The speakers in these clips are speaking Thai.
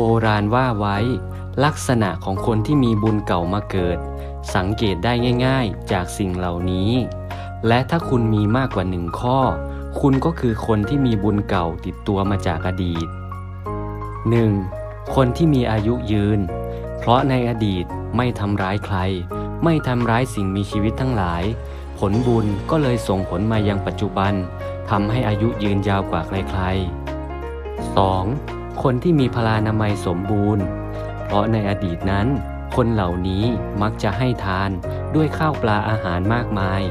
โบราณว่าไว้ ลักษณะของคนที่มีบุญเก่ามาเกิด สังเกตได้ง่าย ๆ จากสิ่งเหล่านี้ และถ้าคุณมีมากกว่าหนึ่งข้อ คุณก็คือคนที่มีบุญเก่าติดตัวมาจากอดีต 1. คนที่มีอายุยืน เพราะในอดีตไม่ทำร้ายใคร ไม่ทำร้ายสิ่งมีชีวิตทั้งหลาย ผลบุญก็เลยส่งผลมายังปัจจุบันทำให้อายุยืนยาวกว่าใครๆ 2. คนที่มีพลานามัยสมบูรณ์ เพราะในอดีตนั้น คนเหล่านี้มักจะให้ทานด้วยข้าวปลาอาหารมากมาย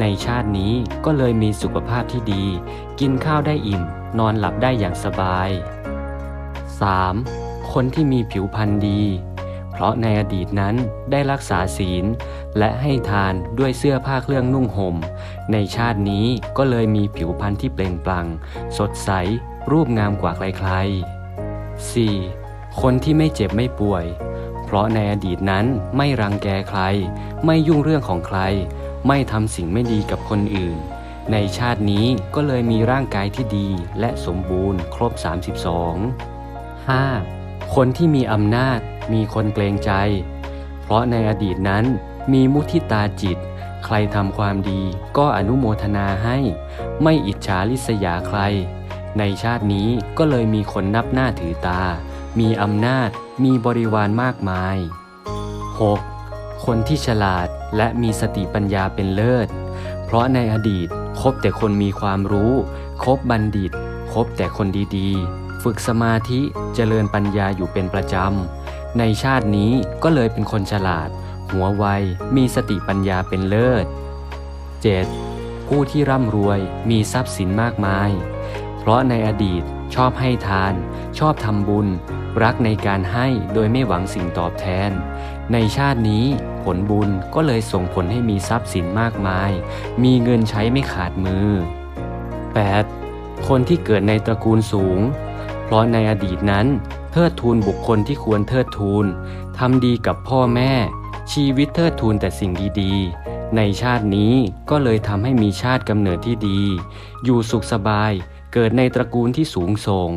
ในชาตินี้ก็เลยมีสุขภาพที่ดี กินข้าวได้อิ่ม นอนหลับได้อย่างสบาย 3. คนที่มีผิวพรรณดี เพราะในอดีตนั้นได้รักษาศีล และให้ทานด้วยเสื้อผ้าเครื่องนุ่งห่ม ในชาตินี้ก็เลยมีผิวพรรณที่เปล่งปลั่ง สดใส รูปงามกว่าใครๆ 4. คนที่ไม่เจ็บไม่ป่วย เพราะในอดีตนั้นไม่รังแกใคร ไม่ยุ่งเรื่องของใคร ไม่ทำสิ่งไม่ดีกับคนอื่น ในชาตินี้ก็เลยมีร่างกายที่ดีและสมบูรณ์ครบ 32 5. คนที่มีอำนาจ มีคนเกรงใจ เพราะในอดีตนั้นมีมุทิตาจิต ใครทำความดีก็อนุโมทนาให้ ไม่อิจฉาริษยาใคร ในชาตินี้ก็เลยมีคนนับหน้าถือตา มีอำนาจ มีบริวารมากมาย 6. คนที่ฉลาดและมีสติปัญญาเป็นเลิศ เพราะในอดีตคบแต่คนมีความรู้ คบบัณฑิต คบแต่คนดีๆ ฝึกสมาธิเจริญปัญญาอยู่เป็นประจำ ในชาตินี้ก็เลยเป็นคนฉลาด หัวไว มีสติปัญญาเป็นเลิศ 7. ผู้ที่ร่ำรวยมีทรัพย์สินมากมาย เพราะในอดีตชอบให้ทาน ชอบทำบุญ รักในการให้โดยไม่หวังสิ่งตอบแทน ในชาตินี้ผลบุญก็เลยส่งผลให้มีทรัพย์สินมากมาย มีเงินใช้ไม่ขาดมือ 8. คนที่เกิดในตระกูลสูง เพราะในอดีตนั้น เทิดทูนบุคคลที่ควรเทิดทูนทำดีกับพ่อแม่ ชีวิตเทิดทูนแต่สิ่งดีๆ ในชาตินี้ก็เลยทำให้มีชาติกำเนิดที่ดี อยู่สุขสบาย เกิดในตระกูลที่สูงส่ง